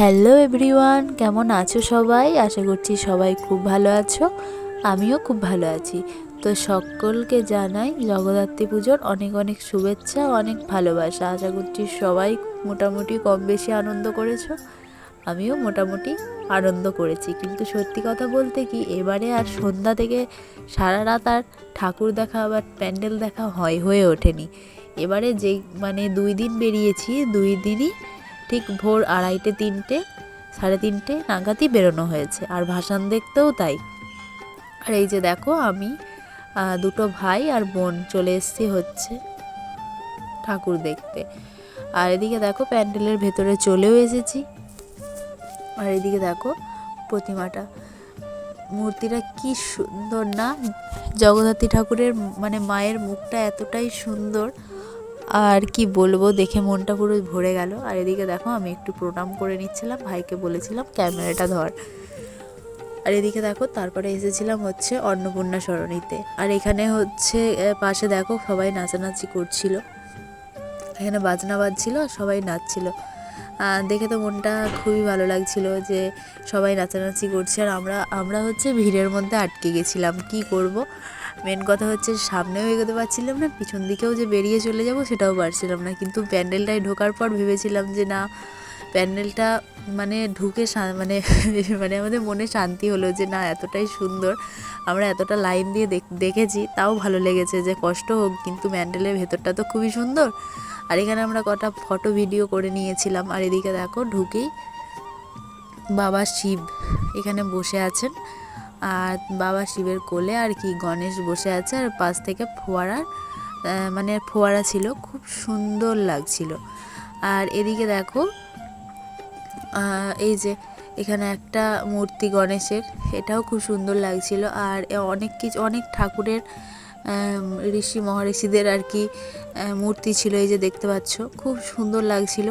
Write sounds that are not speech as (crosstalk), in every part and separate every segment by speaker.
Speaker 1: Hello everyone কেমন আছো সবাই? আশা করছি সবাই খুব ভালো আছো। আমিও খুব ভালো আছি। তো সকলকে জানাই জগদ্ধাত্রী পুজোর অনেক অনেক শুভেচ্ছা, অনেক ভালোবাসা। আশা করছি সবাই মোটামুটি কম বেশি আনন্দ করেছ। আমিও মোটামুটি আনন্দ করেছি। কিন্তু সত্যি কথা বলতে কি, এবারে আর সন্ধ্যা থেকে সারা রাত আর ঠাকুর দেখা বা প্যান্ডেল দেখা হয়, হয়ে ওঠেনি। এবারে যে মানে দুই দিন বেরিয়েছি, দুই দিনই ঠিক ভোর আড়াইটে, তিনটে, সাড়ে তিনটে নাগাদই বেরোনো হয়েছে। আর ভাসান দেখতেও তাই। আর এই যে দেখো আমি দুটো ভাই আর বোন চলে এসেছি হচ্ছে ঠাকুর দেখতে। আর এদিকে দেখো প্যান্ডেলের ভেতরে চলেও এসেছি। আর এদিকে দেখো প্রতিমাটা। মূর্তিটা কি সুন্দর না? জগদ্ধাত্রী ঠাকুরের মানে মায়ের মুখটা এতটাই সুন্দর। আর কি বলব, দেখে মনটা পুরো ভরে গেল। আর এদিকে দেখো, আমি একটু প্রণাম করে নিচ্ছিলাম, ভাইকে বলেছিলাম, ক্যামেরাটা ধর। আর এদিকে দেখো, তারপরে এসেছিলাম হচ্ছে অন্নপূর্ণা সরণিতে। আর এখানে হচ্ছে পাশে দেখো সবাই নাচানাচি করছিল। এখানে বাজনা বাজছিল আর সবাই নাচছিল। দেখে তো মনটা খুবই ভালো লাগছিল যে সবাই নাচানাচি করছে আর আমরা আমরা হচ্ছে ভিড়ের মধ্যে আটকে গেছিলাম। কি করব? মেন কথা হচ্ছে সামনেও এগোতে পারছিলাম না, পিছন দিকেও যে বেরিয়ে চলে যাব সেটাও পারছিলাম না। কিন্তু প্যান্ডেলটায় ঢোকার পর ভেবেছিলাম যে না প্যান্ডেলটা মানে ঢুকে মানে (laughs) মানে আমাদের মনে শান্তি হলো যে না, এতটাই সুন্দর। আমরা এতটা লাইন দিয়ে দেখ- দেখেছি, তাও ভালো লেগেছে যে কষ্ট হোক, কিন্তু প্যান্ডেলের ভেতরটা তো খুবই সুন্দর। আর এখানে আমরা কটা ফটো ভিডিও করে নিয়েছিলাম। আর এদিকে দেখো, ঢুকেই বাবা শিব এখানে বসে আছেন। আর বাবা শিবের কোলে আর কি গণেশ বসে আছে। আর পাশ থেকে ফোয়ারার মানে ফোয়ারা ছিল। খুব সুন্দর লাগছিল। আর এদিকে দেখো এই যে এখানে একটা মূর্তি গণেশের, এটাও খুব সুন্দর লাগছিল। আর অনেক কিছু, অনেক ঠাকুরের ঋষি মহাঋষিদের আর কি মূর্তি ছিল এই যে দেখতে পাচ্ছ। খুব সুন্দর লাগছিল।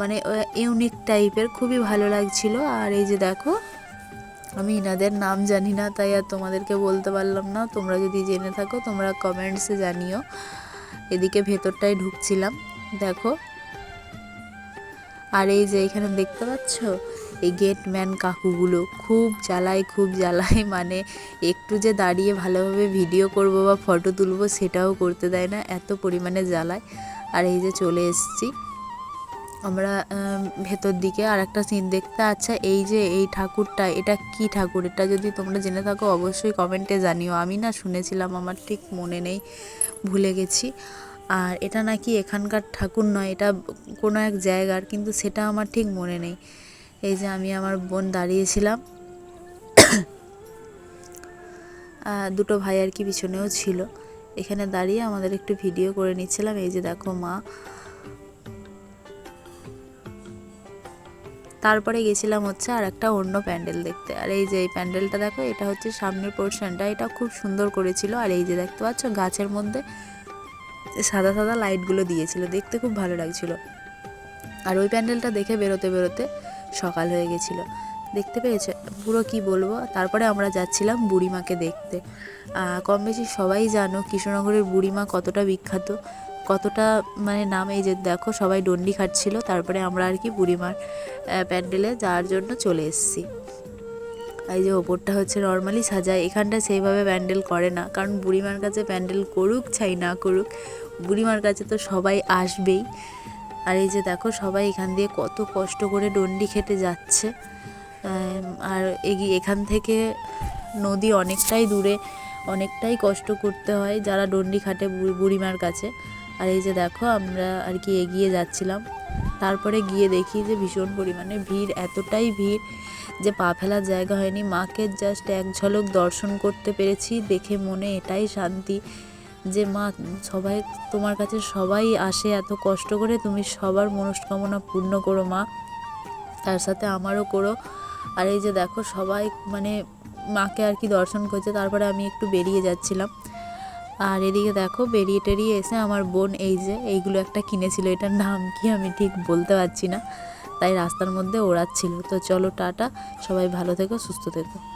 Speaker 1: মানে ইউনিক টাইপের খুবই ভালো লাগছিল। আর এই যে দেখো, আমি ইনাদের নাম জানি না, তাই আর তোমাদেরকে বলতে পারলাম না। তোমরা যদি জেনে থাকো, তোমরা কমেন্টসে জানিও। এদিকে ভেতরটায় ঢুকছিলাম। দেখো আর এই যে এখানে দেখতে পাচ্ছ? এই গেটম্যান কাকুগুলো খুব জ্বালায় খুব জ্বালায়। (laughs) মানে একটু যে দাঁড়িয়ে ভালোভাবে ভিডিও করব বা ফটো তুলবো সেটাও করতে দেয় না, এত পরিমাণে জ্বালায়। আর এই যে চলে এসেছি। আমরা ভেতর দিকে আর একটা সিন দেখতে। আচ্ছা এই যে এই ঠাকুরটা, এটা কি ঠাকুর? এটা যদি তোমরা জেনে থাকো, অবশ্যই কমেন্টে জানিও। আমি না শুনেছিলাম, আমার ঠিক মনে নেই, ভুলে গেছি। আর এটা নাকি এখানকার ঠাকুর নয়, এটা কোনো এক জায়গার, কিন্তু সেটা আমার ঠিক মনে নেই। এই যে আমি আমার বোন দাঁড়িয়েছিলাম। (coughs) দুটো ভাই আর কি পিছনেও ছিল। এখানে দাঁড়িয়ে আমাদের একটু ভিডিও করে নিচ্ছিলাম। এই যে দেখো মা। তারপরে গেছিলাম হচ্ছে আর একটা অন্য প্যান্ডেল দেখতে। আর এই যে এই প্যান্ডেলটা দেখো, এটা হচ্ছে সামনের পোর্শনটা এটা খুব সুন্দর করেছিল। আর এই যে দেখতে পাচ্ছ, গাছের মধ্যে সাদা সাদা লাইটগুলো দিয়েছিল। দেখতে খুব ভালো লাগছিল। আর ওই প্যান্ডেলটা দেখে বেরোতে বেরোতে সকাল হয়ে গেছিল। দেখতে পেয়েছে? পুরো কি বলব? তারপরে আমরা যাচ্ছিলাম বুড়িমাকে দেখতে। কম বেশি সবাই জানো কৃষ্ণনগরের বুড়িমা কতটা বিখ্যাত, কতটা মানে নাম এই যে দেখো সবাই ডন্ডি খাটছিল, তারপরে আমরা আর কি বুড়িমার প্যান্ডেলে যাওয়ার জন্য চলে এসেছি। এই যে ওপরটা হচ্ছে নর্মালি সাজায়, এখানটা সেইভাবে প্যান্ডেল করে না, কারণ বুড়িমার কাছে প্যান্ডেল করুক চাই না করুক বুড়িমার কাছে তো সবাই আসবেই। আর এই যে দেখো সবাই এখান দিয়ে কত কষ্ট করে ডন্ডি খেতে যাচ্ছে। আর এগিয়ে এখান থেকে নদী অনেকটাই দূরে, অনেকটাই কষ্ট করতে হয় যারা ডন্ডি খাটে বুড়ি- বুড়িমার কাছে। আর এই যে দেখো আমরা আর কি এগিয়ে যাচ্ছিলাম। তারপরে গিয়ে দেখি যে ভীষণ পরিমাণে ভিড়, এতটাই ভিড় যে পা ফেলার জায়গা হয়নি। মাকে জাস্ট এক ঝলক দর্শন করতে পেরেছি, দেখে মনে এটাই শান্তি। যে, মা, সবাই, তোমার কাছে সবাই আসে, এত কষ্ট করে তুমি সবার মনস্কামনা পূর্ণ করো, মা। তার সাথে আমারও করো। আর এই যে, দেখো, সবাই মানে মাকে আর কি দর্শন করছে। তারপরে আমি একটু বেরিয়ে যাচ্ছিলাম। আর এদিকে দেখো, বেরিয়ে টেরিয়ে এসে আমার বোন এই যে, এইগুলো একটা কিনেছিল। এটার নাম কি আমি ঠিক বলতে পারছি না। তাই রাস্তার মধ্যে ওড়াচ্ছিল। তো চলো, টাটা। সবাই ভালো থেকো, সুস্থ থেকো।